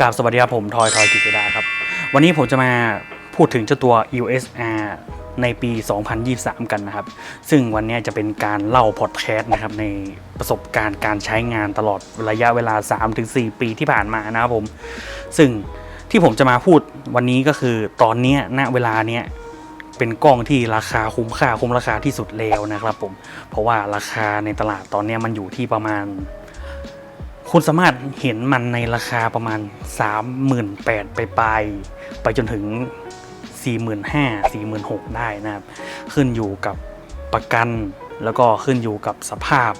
กราบสวัสดีครับผมทอยทอยกิษดาครับ วันนี้ผมจะมาพูดถึงเจ้าตัว USR ในปี 2023 กันนะครับ ซึ่งวันนี้จะเป็นการเล่าพอดแคสต์นะครับในประสบการณ์การใช้งานตลอดระยะเวลา 3-4 ปีที่ผ่านมานะครับผม ซึ่งที่ผมจะมาพูดวันนี้ก็คือตอนนี้ณเวลาเนี้ยเป็นกล้องที่ราคาคุ้มค่าคุ้มราคาที่สุดแล้วนะครับผม เพราะว่าราคาในตลาดตอนนี้มันอยู่ที่ประมาณ คุณสามารถเห็นมันในราคาประมาณ 38,000ไปปลายไปจนถึง 45,000 46,000 ได้นะครับ ขึ้นอยู่กับประกันแล้วก็ขึ้นอยู่กับสภาพ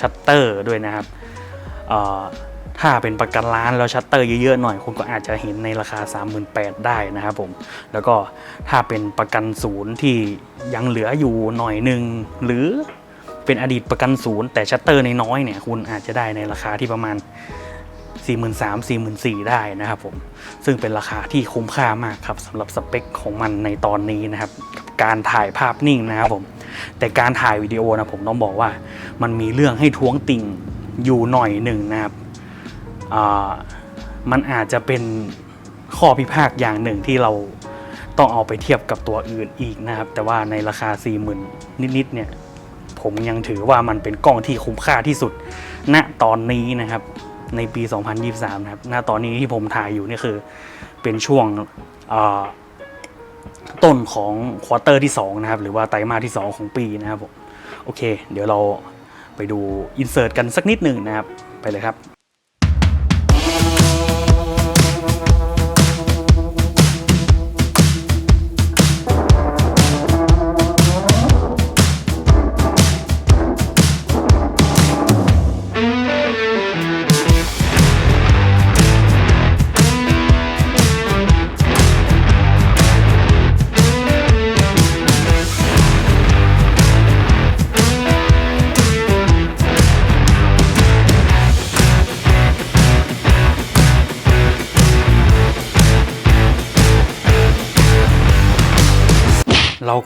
ชัตเตอร์ด้วยนะครับ ถ้าเป็นประกันร้านแล้วชัตเตอร์เยอะๆหน่อยคุณก็อาจจะเห็นในราคา 38,000 ได้นะครับผม แล้วก็ถ้าเป็นประกันศูนย์ที่ยังเหลืออยู่หน่อยหนึ่งหรือ เป็นอดีตประกันศูนย์แต่ชัตเตอร์นน้อยเนี่ยคุณอาจจะได้ในราคาที่ประมาณ 43,000 44,000ได้นะครับผม ซึ่งเป็นราคาที่คุ้มค่ามากครับสำหรับสเปคของมันในตอนนี้นะครับ การถ่ายภาพนิ่งนะครับผม แต่การถ่ายวิดีโอนะผมต้องบอกว่า มันมีเรื่องให้ท้วงติ่งอยู่หน่อยหนึ่งนะครับมันอาจจะเป็นข้อพิพาทอย่างหนึ่งที่เราต้องเอาไปเทียบกับตัวอื่นอีกนะครับ แต่ว่าในราคา 40,000 นิดๆเนี่ย ผมยังถือว่ามันเป็นกล้องที่คุ้มค่าที่สุด ณตอนนี้นะครับในปี 2023 นะครับ ณ ตอนนี้ที่ผมถ่ายอยู่นี่คือ เป็นช่วงต้นของควอเตอร์ที่ 2 นะครับ หรือว่าไตรมาสที่ 2 ของปีนะครับผม โอเค เดี๋ยวเราไปดูอินเสิร์ตกันสักนิดหนึ่งนะครับ ไปเลยครับ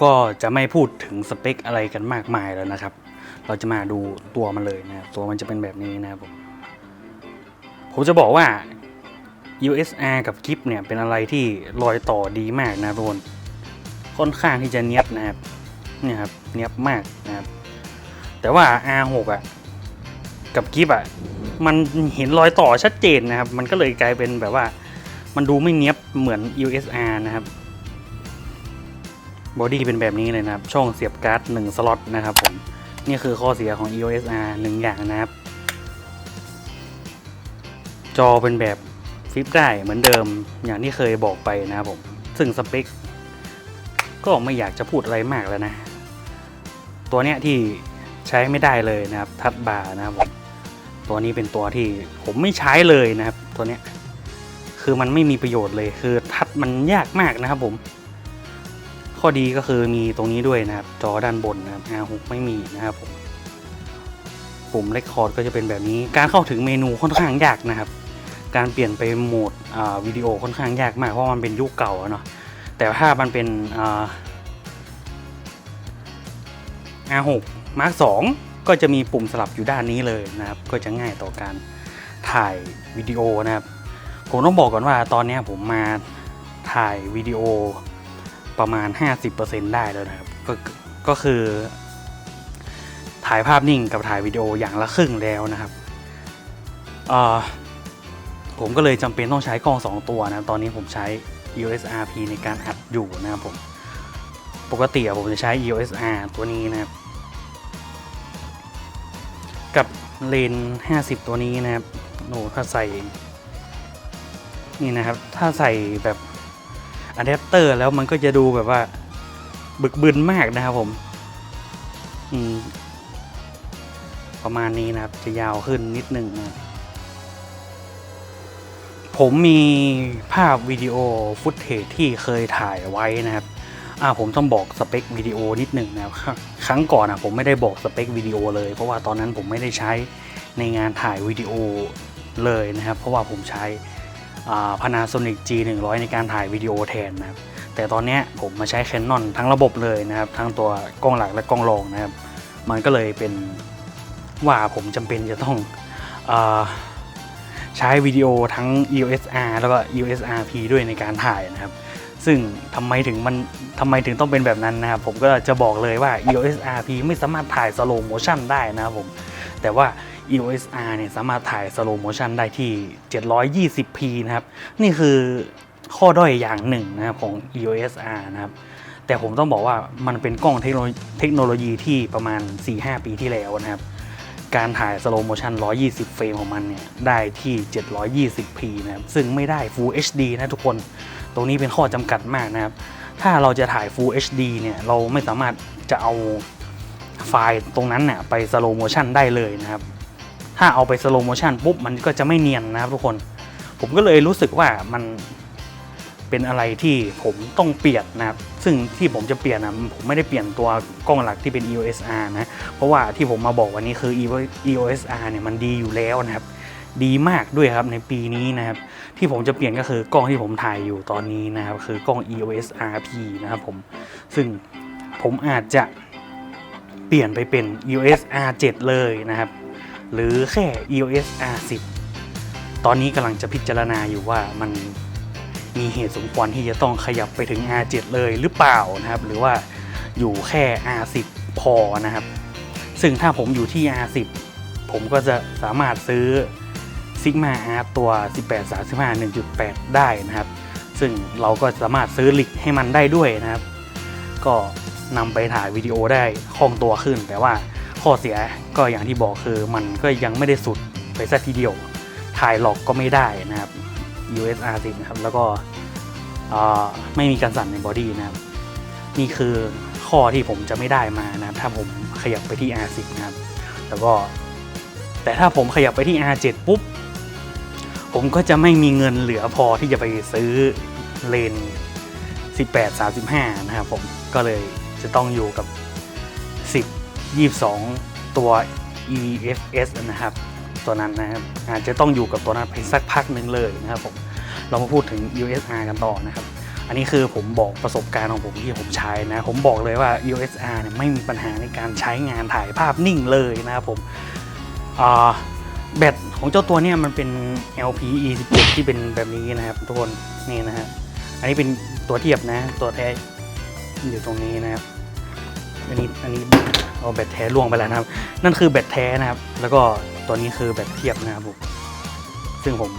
ก็จะไม่พูดถึงสเปคอะไรกันมากมายแล้วนะครับ เราจะมาดูตัวมันเลยนะตัวมันจะเป็นแบบนี้นะครับผมผมจะบอกว่า USR กับกิฟเนี่ยเป็นอะไรที่รอยต่อดีมากนะทุกคนค่อนข้างที่จะเนียบนะครับเนี่ยครับเนียบมากนะครับแต่ว่า R6 อะกับกิฟอะมันเห็นรอยต่อชัดเจนนะครับ มันก็เลยกลายเป็นแบบว่า มันดูไม่เนียบเหมือน USR นะครับ บอดี้เป็นแบบนี้เลยนะครับ ช่องเสียบการ์ด1สล็อตนะครับผม นี่คือข้อเสียของ EOS R หนึ่งอย่างนะครับ จอเป็นแบบฟลิปได้เหมือนเดิมอย่างที่เคยบอกไปนะครับผม ซึ่งสเปคก็ไม่อยากจะพูดอะไรมากแล้วนะ ตัวเนี้ยที่ใช้ไม่ได้เลยนะครับ ทัดบาร์นะครับผม ตัวนี้เป็นตัวที่ผมไม่ใช้เลยนะครับ ตัวเนี้ยคือมันไม่มีประโยชน์เลยคือทัดมันยากมากนะครับผม ข้อดีก็คือมีตรงนี้ด้วยนะครับ จอด้านบนนะครับ R6 ไม่มีนะครับผมปุ่มเลคคอร์ดก็จะเป็นแบบนี้ การเข้าถึงเมนูค่อนข้างยากนะครับ การเปลี่ยนไปโหมดวิดีโอค่อนข้างยากมากเพราะมันเป็นยุคเก่าเนาะแต่ถ้ามันเป็น R6 Mark 2ก็จะมีปุ่มสลับอยู่ด้านนี้เลยนะครับ ก็จะง่ายต่อการถ่ายวิดีโอนะครับ ผมต้องบอกก่อนว่าตอนนี้ผมมาถ่ายวิดีโอ ประมาณ 50%ได้แล้วนะครับก็ก็คือถ่ายภาพนิ่งกับถ่ายวิดีโออย่างละครึ่งแล้วนะครับผมก็เลยจำเป็นต้องใช้กล้อง 2 ตัวนะตอนนี้ผมใช้ EOS RP ในการอัดอยู่นะครับผมปกติผมจะใช้ EOS R ตัวนี้นะครับ กับเลน 50 ตัวนี้นะครับโอ้ถ้าใส่นี่นะครับ ถ้าใส่แบบ อะแดปเตอร์แล้วมันก็จะดูแบบว่า บึกบึนมากนะครับผมอืมประมาณนี้นะครับ จะยาวขึ้นนิดหนึ่งนะผมมีภาพวิดีโอฟุตเทจที่เคยถ่ายไว้นะครับอ่าผมต้องบอกสเปควิดีโอนิดหนึ่งนะครับครั้งครั้งก่อนอะผมไม่ได้บอกสเปควิดีโอเลย เพราะว่าตอนนั้นผมไม่ได้ใช้ในงานถ่ายวิดีโอเลยนะครับ เพราะว่าผมใช้ พานาโซนิก G100 ในการถ่ายวิดีโอแทนนะครับแต่ตอนนี้ผมมาใช้ Canon ทั้งระบบเลยนะครับ ทั้งตัวกล้องหลักและกล้องรองนะครับ มันก็เลยเป็นว่าผมจำเป็นจะต้องอใช้วิดีโอทั้ง EOS R แล้วก็ EOS RP ด้วยในการถ่ายนะครับ ซึ่งทำไมถึงมันทำไมถึงต้องเป็นแบบนั้นนะครับ ผมก็จะบอกเลยว่า EOS RP ไม่สามารถถ่าย slow motion ได้นะครับผม แต่ว่า EOS R เนี่ยสามารถถ่าย slow motion ได้ที่ 720p นะครับ นี่คือข้อด้อยอย่างหนึ่งนะครับของ EOS R นะครับ แต่ผมต้องบอกว่ามันเป็นกล้องเทคโนโลยีที่ประมาณ 4-5 ปีที่แล้วนะครับ การถ่าย slow motion 120 เฟรมของมันเนี่ยได้ที่ 720p นะครับ ซึ่งไม่ได้ Full HD นะทุกคน ตรงนี้เป็นข้อจำกัดมากนะครับ ถ้าเราจะถ่าย Full HD เนี่ยเราไม่สามารถจะเอาไฟล์ตรงนั้นเนี่ยไป slow motion ได้เลยนะครับ ถ้าเอาไป slow motion ปุ๊บมันก็จะไม่เนียนนะครับทุกคน ผมก็เลยรู้สึกว่ามันเป็นอะไรที่ผมต้องเปลี่ยนนะครับ ซึ่งที่ผมจะเปลี่ยนนะผมไม่ได้เปลี่ยนตัวกล้องหลักที่เป็น EOS R นะ เพราะว่าที่ผมมาบอกวันนี้คือ EOS R เนี่ยมันดีอยู่แล้วนะครับ ดีมากด้วยครับในปีนี้นะครับ ที่ผมจะเปลี่ยนก็คือกล้องที่ผมถ่ายอยู่ตอนนี้นะครับ คือกล้อง EOS RP นะครับผม ซึ่งผมอาจจะเปลี่ยนไปเป็น EOS R7 เลยนะครับ หรือแค่ EOS R10 ตอนนี้กำลังจะพิจารณาอยู่ว่ามันมีเหตุสมควรที่จะต้องขยับไปถึง R7 เลยหรือเปล่านะครับ หรือว่าอยู่แค่ R10 พอนะครับ ซึ่งถ้าผมอยู่ที่ R10 ผมก็จะสามารถซื้อ Sigma R ตัว 1835 1.8 ได้นะครับ ซึ่งเราก็สามารถซื้อลิกให้มันได้ด้วยนะครับ ก็นำไปถ่ายวิดีโอได้คล่องตัวขึ้นแต่ว่า ข้อเสียก็อย่างที่บอกคือมันก็ยังไม่ได้สุดไปสักทีเดียว ถ่ายหลอกก็ไม่ได้นะครับ US R10 นะครับ แล้วก็ไม่มีการสั่นในบอดี้นะครับ นี่คือข้อที่ผมจะไม่ได้มานะครับ ถ้าผมขยับไปที่ R10 นะครับ แล้วก็ แต่ถ้าผมขยับไปที่ R7 ปุ๊บ ผมก็จะไม่มีเงินเหลือพอที่จะไปซื้อเลน 18 35 นะครับผม ก็เลยจะต้องอยู่กับ 22 ตัว EFS นะครับ ตัวนั้นนะครับอาจจะต้องอยู่กับตัวนั้นไปสักพักหนึ่งเลยนะครับผมเรามาพูดถึง USR กันต่อนะครับ อันนี้คือผมบอกประสบการณ์ของผมที่ผมใช้นะ ผมบอกเลยว่า USR เนี่ยไม่มีปัญหาในการใช้งานถ่ายภาพนิ่งเลยนะครับผมแบตของเจ้าตัวเนี่ยมันเป็น LPE 17ที่เป็นแบบนี้นะครับทุกคนนี่นะฮะอันนี้เป็นตัวเทียบนะ ตัวแท้อยู่ตรงนี้นะครับ อันนี้อันนี้ เอาแบตแท้ล่วงไปแล้วนะครับ นั่นคือแบตแท้นะครับ แล้วก็ตัวนี้คือแบตเทียบนะครับผมซึ่งผม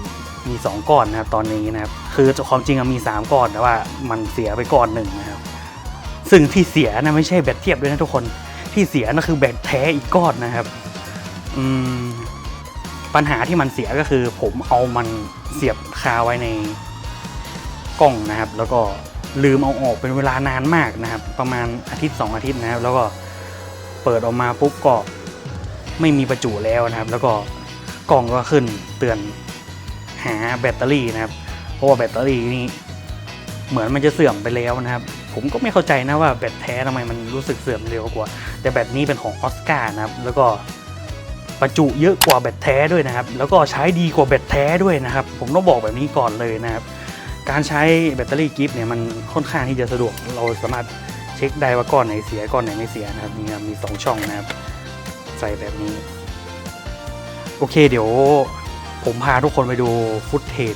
มี 2 ก้อนนะครับตอนนี้นะครับ คือความจริงมี 3 ก้อนแต่ว่ามันเสียไปก้อนหนึ่งนะครับ ซึ่งที่เสียนะไม่ใช่แบตเทียบด้วยนะทุกคนที่เสียนั่นคือแบตแท้อีกก้อนนะครับอืมปัญหาที่มันเสียก็คือ ผมเอามันเสียบคาไว้ในกล้องนะครับ แล้วก็ลืมเอาออกเป็นเวลานานมากนะครับ ประมาณอาทิตย์ 2 อาทิตย์นะครับ แล้วก็ เปิดออกมาปุ๊บก็ไม่มีประจุแล้วนะครับ แล้วก็กล้องก็ขึ้นเตือนหาแบตเตอรี่นะครับ เพราะว่าแบตเตอรี่นี่เหมือนมันจะเสื่อมไปแล้วนะครับ ผมก็ไม่เข้าใจนะว่าแบตแท้ทำไมมันรู้สึกเสื่อมเร็วกว่า แต่แบตนี้เป็นของออสการ์นะครับ แล้วก็ประจุเยอะกว่าแบตแท้ด้วยนะครับ แล้วก็ใช้ดีกว่าแบตแท้ด้วยนะครับ ผมต้องบอกแบบนี้ก่อนเลยนะครับ การใช้แบตเตอรี่กิฟต์เนี่ยมันค่อนข้างที่จะสะดวกเราสามารถ เช็คได้ว่าก้อนไหนเสียก้อนไหนไม่เสียนะครับนี่ครับมีสองช่องนะครับ ใส่แบบนี้ โอเคเดี๋ยวผมพาทุกคนไปดูฟุตเทจ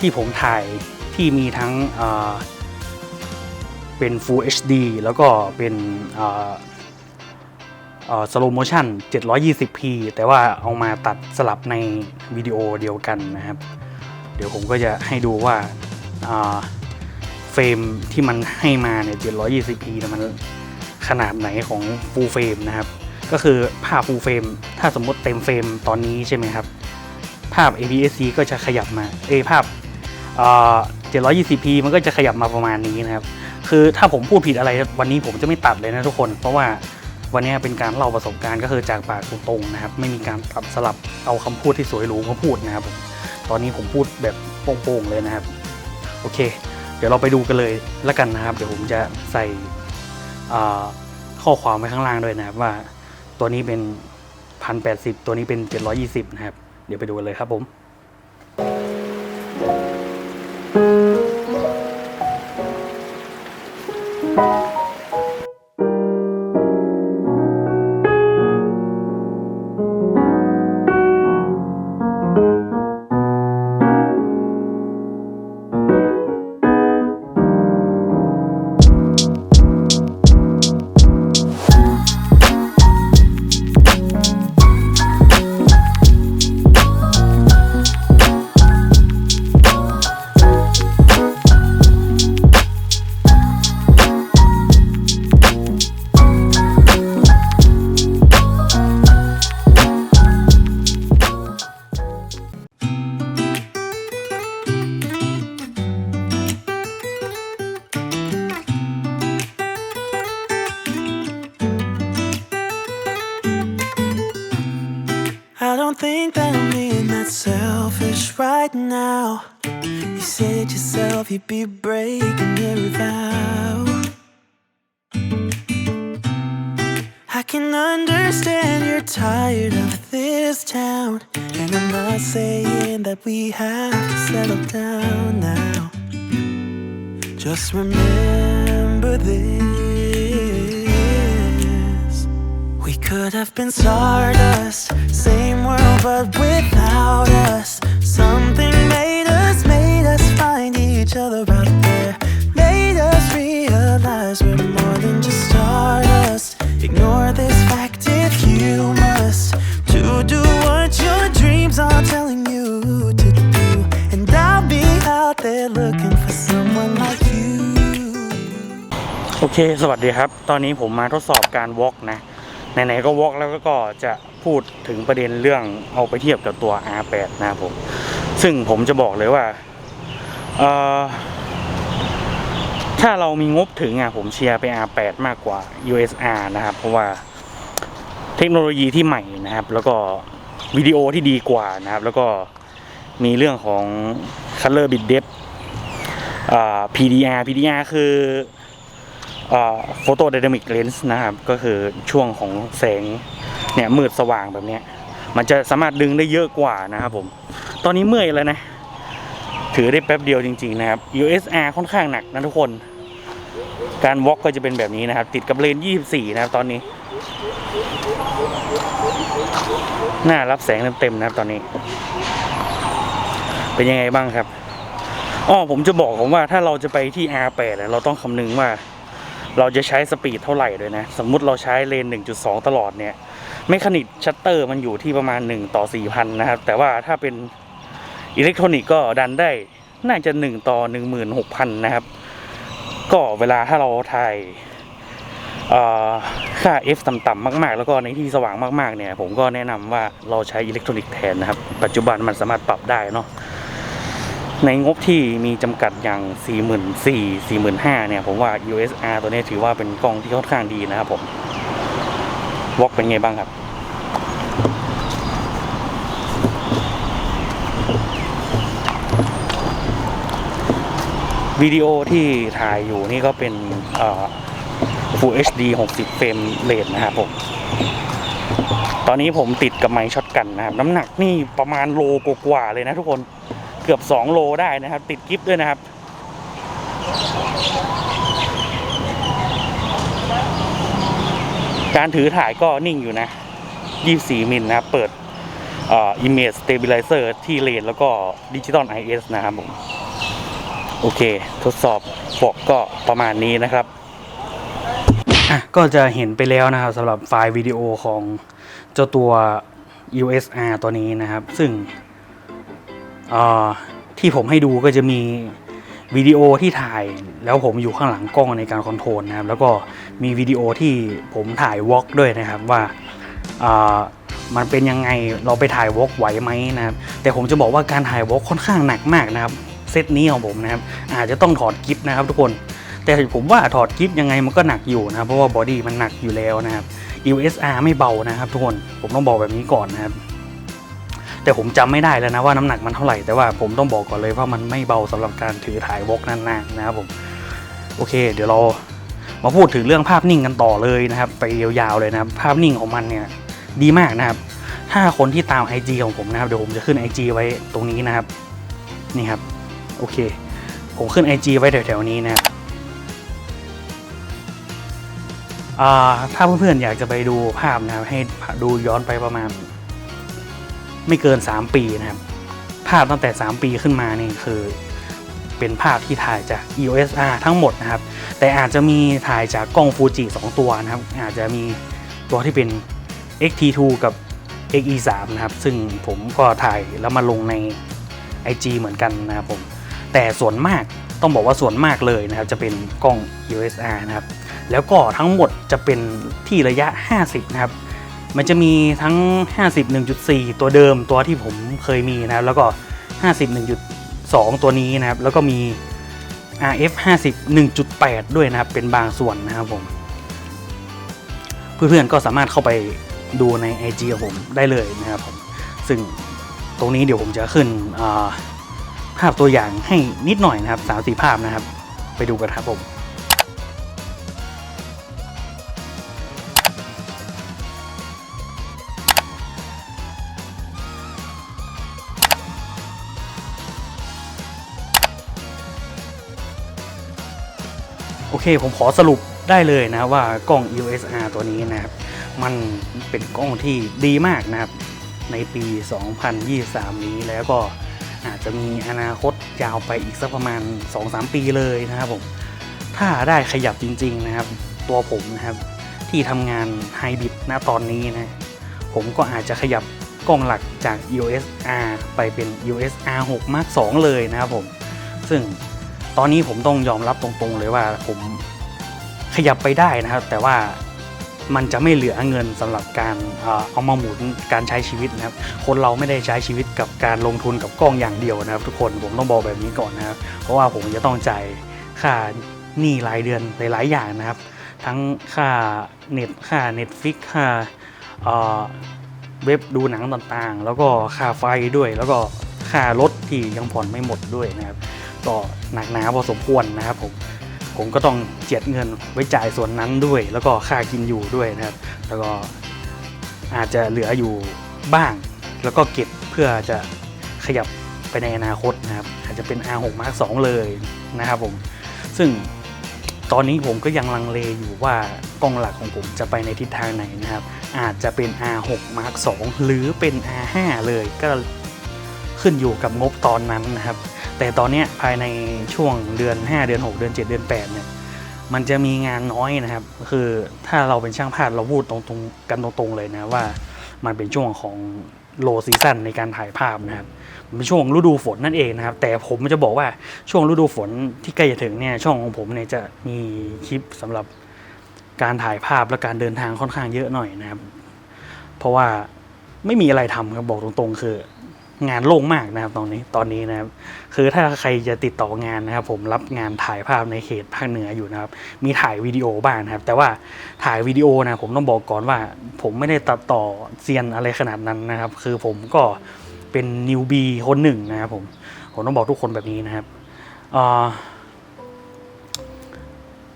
ที่ผมถ่ายที่มีทั้งเป็น Full HD แล้วก็เป็นเอ่อเอ่อ slow motion 720p แต่ว่าเอามาตัดสลับในวิดีโอเดียวกันนะครับ เดี๋ยวผมก็จะให้ดูว่าอ่า เฟรมที่มันให้มาเนี่ย 720p มันขนาดไหนของ full frame นะครับ ก็คือภาพ full frame ถ้าสมมติเต็มเฟรมตอนนี้ใช่ไหมครับ ภาพ APS-C ก็จะขยับมา เอภาพ 720p มันก็จะขยับมาประมาณนี้นะครับ คือถ้าผมพูดผิดอะไรวันนี้ผมจะไม่ตัดเลยนะทุกคน เพราะว่าวันนี้เป็นการเล่าประสบการณ์ก็คือจากปากตรงๆนะครับ ไม่มีการตัดสลับเอาคำพูดที่สวยหรูมาพูดนะครับตอนนี้ผมพูดแบบโป่งๆเลยนะครับ โอเค เดี๋ยวเราไปดูกันเลยแล้วกันนะครับ เดี๋ยวผมจะใส่ข้อความไว้ข้างล่างด้วยนะครับ ว่าตัวนี้เป็น 1080 ตัวนี้เป็น 720 นะครับ เดี๋ยวไปดูกันเลยครับผม right now. You said yourself you'd be breaking every vow. I can understand you're tired of this town. And I'm not saying that we have to settle down now. Just remember this. We could have been stardust, same world but without เค สวัสดีครับ ตอนนี้ผมมาทดสอบการวอล์กนะ ไหนๆก็วอล์กแล้วก็จะพูดถึงประเด็นเรื่องเอาไปเทียบกับตัว R8 นะผม ซึ่งผมจะบอกเลยว่า ถ้าเรามีงบถึงอะผมเชียร์ไป R8 มากกว่า USR นะครับ เพราะว่าเทคโนโลยีที่ใหม่นะครับ แล้วก็วิดีโอที่ดีกว่านะครับ แล้วก็มีเรื่องของ Color Bit Depth PDR PDR คือ โฟโต d y นามิกเลนส์นะครับ ก็คือช่วงของแสงเนี่ยมืดสว่างแบบนี้มันจะสามารถดึงได้เยอะกว่านะครับผม ตอนนี้เมื่อยแล้วนะ ถือได้แป๊บเดียวจริง ๆ นะครับ USR ค่อนข้างหนักนะทุกคน การวอล์กก็จะเป็นแบบนี้นะครับ ติดกับเลน 24 นะครับตอนนี้ หน้ารับแสงเต็มๆนะครับตอนนี้ เป็นยังไงบ้างครับอ๋อผมจะบอกผมว่าถ้าเราจะไปที่ R8 เราต้องคำนึงว่า เราจะใช้สปีดเท่าไหร่ด้วยนะ สมมุติเราใช้เลน 1.2 ตลอดเนี่ยเมคานิกชัตเตอร์มันอยู่ที่ประมาณ 1 ต่อ 4,000 นะครับ แต่ว่าถ้าเป็นอิเล็กทรอนิกก็ดันได้น่าจะ 1 ต่อ 16,000 นะครับ ก็เวลาถ้าเราถ่ายเอ่อค่า f ต่ำๆมาก ๆ แล้วก็ในที่สว่างมาก ๆ เนี่ย ผมก็แนะนำว่าเราใช้อิเล็กทรอนิกส์แทนนะครับ ปัจจุบันมันสามารถปรับได้เนาะ ในงบที่มีจำกัดอย่าง 44,000 45,000เนี่ย ผมว่า USR ตัวนี้ถือว่าเป็นกล้องที่ค่อนข้างดีนะครับผมวอกเป็นไงบ้างครับ วิดีโอที่ถ่ายอยู่นี่ก็เป็น Full HD 60 เฟรมเรทนะครับผมตอนนี้ผมติดกับไมค์ช็อตกันนะครับ น้ำหนักนี่ประมาณโลกว่าเลยนะทุกคน เกือบ 2 โลได้นะครับ ติดกิฟต์ด้วยนะครับ การถือถ่ายก็นิ่งอยู่นะ 24 มิลนะครับ เปิดเอ่อ Image Stabilizer ที่เลนแล้วก็ Digital IS นะครับผม โอเค ทดสอบฟอกก็ประมาณนี้นะครับก็จะเห็นไปแล้วนะครับสำหรับไฟล์วิดีโอของเจ้าตัว USR ตัวนี้นะครับ ซึ่ง ที่ผมให้ดูก็จะมีวิดีโอที่ถ่ายแล้วผมอยู่ข้างหลังกล้องในการคอนโทรลนะครับ แล้วก็มีวิดีโอที่ผมถ่ายวอล์กด้วยนะครับว่ามันเป็นยังไงเราไปถ่ายวอล์กไหวไหมนะครับ แต่ผมจะบอกว่าการถ่ายวอล์กค่อนข้างหนักมากนะครับเซตนี้ของผมนะครับอาจจะต้องถอดกิฟนะครับทุกคน แต่ผมว่าถอดกิฟยังไงมันก็หนักอยู่นะครับเพราะว่าบอดี้มันหนักอยู่แล้วนะครับ USR ไม่เบานะครับทุกคนผมต้องบอกแบบนี้ก่อนนะครับ แต่ผมจำไม่ได้แล้วนะว่าน้ำหนักมันเท่าไหร่แต่ว่าผมต้องบอกก่อนเลยว่ามันไม่เบาสำหรับการถือถ่ายวกนานๆนะครับผมโอเค เดี๋ยวเรามาพูดถึงเรื่องภาพนิ่งกันต่อเลยนะครับ ไปยาวๆเลยนะครับ ภาพนิ่งของมันเนี่ยดีมากนะครับ ถ้าคนที่ตาม IG ของผมนะครับเดี๋ยวผมจะขึ้น IG ไว้ตรงนี้นะครับ นี่ครับ โอเค ผมขึ้น IG ไว้แถวๆนี้นะครับถ้าเพื่อนๆอยากจะไปดูภาพนะครับให้ดูย้อนไปประมาณ ไม่เกิน 3 ปีนะครับ ภาพตั้งแต่ 3 ปีขึ้นมานี่คือเป็นภาพที่ถ่ายจาก EOS R ทั้งหมดนะครับ แต่อาจจะมีถ่ายจากกล้องฟูจิ2ตัวนะครับ อาจจะมีตัวที่เป็น XT2 กับ XE3 นะครับ ซึ่งผมก็ถ่ายแล้วมาลงใน IG เหมือนกันนะครับผม แต่ส่วนมากต้องบอกว่าส่วนมากเลยนะครับ จะเป็นกล้อง EOS R นะครับ แล้วก็ทั้งหมดจะเป็นที่ระยะ 50 นะครับ มันจะมีทั้ง50 1.4 ตัวเดิมตัวที่ผมเคยมีนะครับ แล้วก็50 1.2 ตัวนี้นะครับ แล้วก็มี RF 50 1.8 ด้วยนะครับ เป็นบางส่วนนะครับผม เพื่อนๆก็สามารถเข้าไปดูใน IG ของผมได้เลยนะครับผม ซึ่งตรงนี้เดี๋ยวผมจะขึ้นภาพตัวอย่างให้นิดหน่อยนะครับสามสี่ภาพนะครับ ไปดูกันครับผม เคผมขอสรุปได้เลยนะว่ากล้อง EOS R ตัวนี้นะครับ มันเป็นกล้องที่ดีมากนะครับ ในปี 2023 นี้แล้วก็อาจจะมีอนาคตยาวไปอีกสักประมาณ 2-3 ปีเลยนะครับผม ถ้าได้ขยับจริง ๆนะครับ ตัวผมนะครับ ที่ทำงานไฮบริดณตอนนี้นะ ผมก็อาจจะขยับกล้องหลักจาก EOS R ไปเป็น EOS R6 Mark II เลยนะครับผม ซึ่ง ตอนนี้ผมต้องยอมรับตรงๆเลยว่าผมขยับไปได้นะครับ แต่ว่ามันจะไม่เหลือเงินสำหรับการเอามาหมุนการใช้ชีวิตนะครับ คนเราไม่ได้ใช้ชีวิตกับการลงทุนกับกล้องอย่างเดียวนะครับ ทุกคนผมต้องบอกแบบนี้ก่อนนะครับ เพราะว่าผมจะต้องจ่ายค่าหนี้รายเดือนหลายๆอย่างนะครับ ทั้งค่าเน็ตค่าเน็ตฟิกค่าเว็บดูหนังต่างๆ แล้วก็ค่าไฟด้วย แล้วก็ค่ารถที่ยังผ่อนไม่หมดด้วยนะครับ ก็หนักหนาพอสมควรนะครับผมผมก็ต้องเจียดเงินไว้จ่ายส่วนนั้นด้วย แล้วก็ค่ากินอยู่ด้วยนะครับ แล้วก็อาจจะเหลืออยู่บ้าง แล้วก็เก็บเพื่อจะขยับไปในอนาคตนะครับ อาจจะเป็น R6 Mark 2เลยนะครับผม ซึ่งตอนนี้ผมก็ยังลังเลอยู่ว่ากล้องหลักของผมจะไปในทิศทางไหนนะครับ อาจจะเป็น R6 Mark 2หรือเป็น R5 เลยก็ขึ้นอยู่กับงบตอนนั้นนะครับ แต่ตอนนี้ภายในช่วงเดือน 5 เดือน 6 เดือน 7 เดือน8เนี่ยมันจะมีงานน้อยนะครับ คือถ้าเราเป็นช่างภาพเราพูดตรงๆกันตรงๆเลยนะว่ามันเป็นช่วงของโลซีซั o นในการถ่ายภาพนะครับเป็นช่วงฤดูฝนนั่นเองนะครับ แต่ผมจะบอกว่าช่วงฤดูฝนที่ใกล้จะถึงเนี่ยช่องของผมเนี่ยจะมีคลิปสำหรับการถ่ายภาพและการเดินทางค่อนข้างเยอะหน่อยนะครับ เพราะว่าไม่มีอะไรทำครับบอกตรงๆ คือ งานโล่งมากนะครับตอนนี้ตอนนี้นะครับคือถ้าใครจะติดต่องานนะครับ ผมรับงานถ่ายภาพในเขตภาคเหนืออยู่นะครับ มีถ่ายวิดีโอบ้างนะครับ แต่ว่าถ่ายวิดีโอนะผมต้องบอกก่อนว่า ผมไม่ได้ตัดต่อเซียนอะไรขนาดนั้นนะครับ คือผมก็เป็นนิวบีคนหนึ่งนะครับผมผมต้องบอกทุกคนแบบนี้นะครับ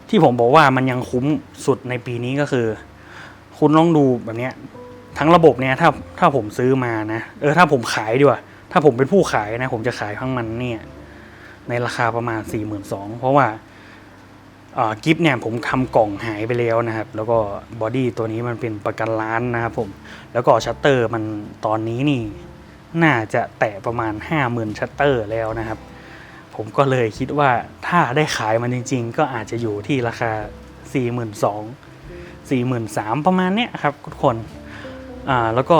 ที่ผมบอกว่ามันยังคุ้มสุดในปีนี้ก็คือ คุณลองดูแบบเนี้ย ทั้งระบบเนี่ยถ้าถ้าผมซื้อมานะเออถ้าผมขายดีกว่า ถ้าผมเป็นผู้ขายนะ ผมจะขายทั้งมันเนี่ย ในราคาประมาณ 4 2 0 0 0เพราะว่าเอ่อกิฟเนี่ยผมทำกล่องหายไปแล้วนะครับ แล้วก็บอดี้ตัวนี้มันเป็นประกันร้านนะครับผม แล้วก็ชัตเตอร์มันตอนนี้นี่ น่าจะแตะประมาณ 50,000ชัตเตอร์แล้วนะครับ ผมก็เลยคิดว่าถ้าได้ขายมันจริง ๆ ก็อาจจะอยู่ที่ราคา 42,000 43,000ประมาณเนี้ยครับทุกคน อ่าแล้วก็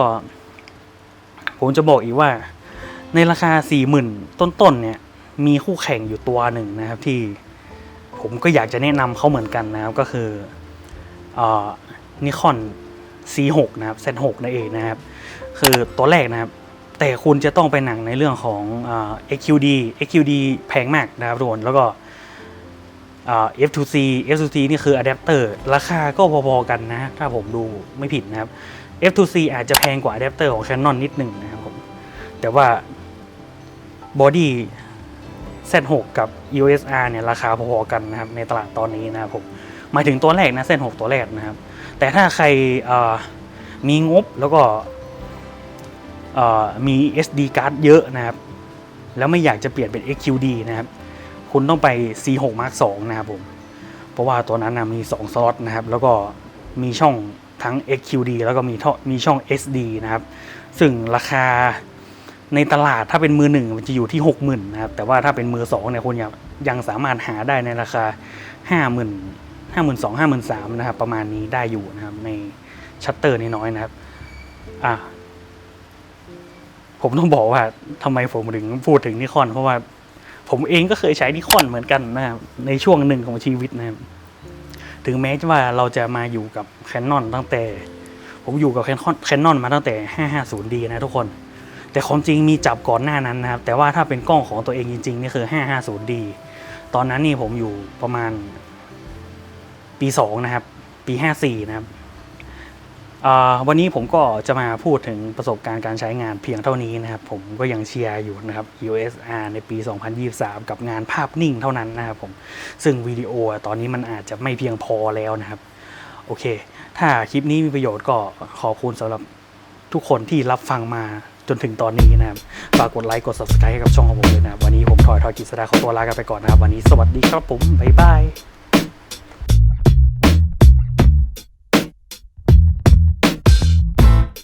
ผมจะบอกอีกว่า ในราคาสี่หมื่นต้นๆเนี่ย มีคู่แข่งอยู่ตัวหนึ่งนะครับที่ผมก็อยากจะแนะนำเขาเหมือนกันนะครับก็คือนิคอน C6 นะครับ Z6 นั่นเองนะครับ คือตัวแรกนะครับ แต่คุณจะต้องไปหนังในเรื่องของอา XQD XQD แพงมากนะครับทุกคนแล้วก็อ่า F2C F2C นี่คืออะแดปเตอร์ราคาก็พอๆกันนะ ถ้าผมดูไม่ผิดนะครับ F2C อาจจะแพงกว่าอะแดปเตอร์ของ Canon นิดหนึ่งนะครับผม แต่ว่าบอดี้ Z6 กับ EOS R เนี่ยราคาพอๆกันนะครับในตลาดตอนนี้นะครับผมหมายถึงตัวแรกนะ Z6 ตัวแรกนะครับ แต่ถ้าใครมีงบแล้วก็มี SD card เยอะนะครับ แล้วไม่อยากจะเปลี่ยนเป็น XQD นะครับ คุณต้องไป C6 Mark II นะครับผม เพราะว่าตัวนั้นนะมี 2 สล็อตนะครับ แล้วก็มีช่อง ทั้ง XQD แล้วก็มีท่อมีช่อง SD นะครับ ซึ่งราคาในตลาดถ้าเป็นมือหนึ่งมันจะอยู่ที่ 60,000นะครับ แต่ว่าถ้าเป็นมือสองเนี่ยคุณยังยังสามารถหาได้ในราคา 50,000 52,000 53,000นะครับ ประมาณนี้ได้อยู่นะครับ ในชัตเตอร์น้อยนะครับ อะผมต้องบอกว่าทำไมผมถึงพูดถึงนิคอนเพราะว่าผมเองก็เคยใช้นิคอนเหมือนกันนะครับในช่วงหนึ่งของชีวิตนะครับ ถึงแม้ว่าเราจะมาอยู่กับแคนนอนตั้งแต่ ผมอยู่กับแคนนอนแคนนอนมาตั้งแต่ 550D นะทุกคน แต่ความจริงมีจับก่อนหน้านั้นนะครับ แต่ว่าถ้าเป็นกล้องของตัวเองจริงๆนี่คือ 550D ตอนนั้นนี่ผมอยู่ประมาณปี 2 นะครับ ปี 54 นะครับ วันนี้ผมก็จะมาพูดถึงประสบการณ์การใช้งานเพียงเท่านี้นะครับ ผมก็ยังเชียร์อยู่นะครับ USR ในปี 2023 กับงานภาพนิ่งเท่านั้นนะครับผม ซึ่งวิดีโอตอนนี้มันอาจจะไม่เพียงพอแล้วนะครับ โอเค ถ้าคลิปนี้มีประโยชน์ก็ขอบคุณสำหรับทุกคนที่รับฟังมาจนถึงตอนนี้นะครับ ฝากกดไลค์กด subscribe ให้กับช่องของผมเลยนะ วันนี้ผมทอยทอยกิษดาขอตัวลากันไปก่อนนะครับ วันนี้สวัสดีครับผม บ๊ายบาย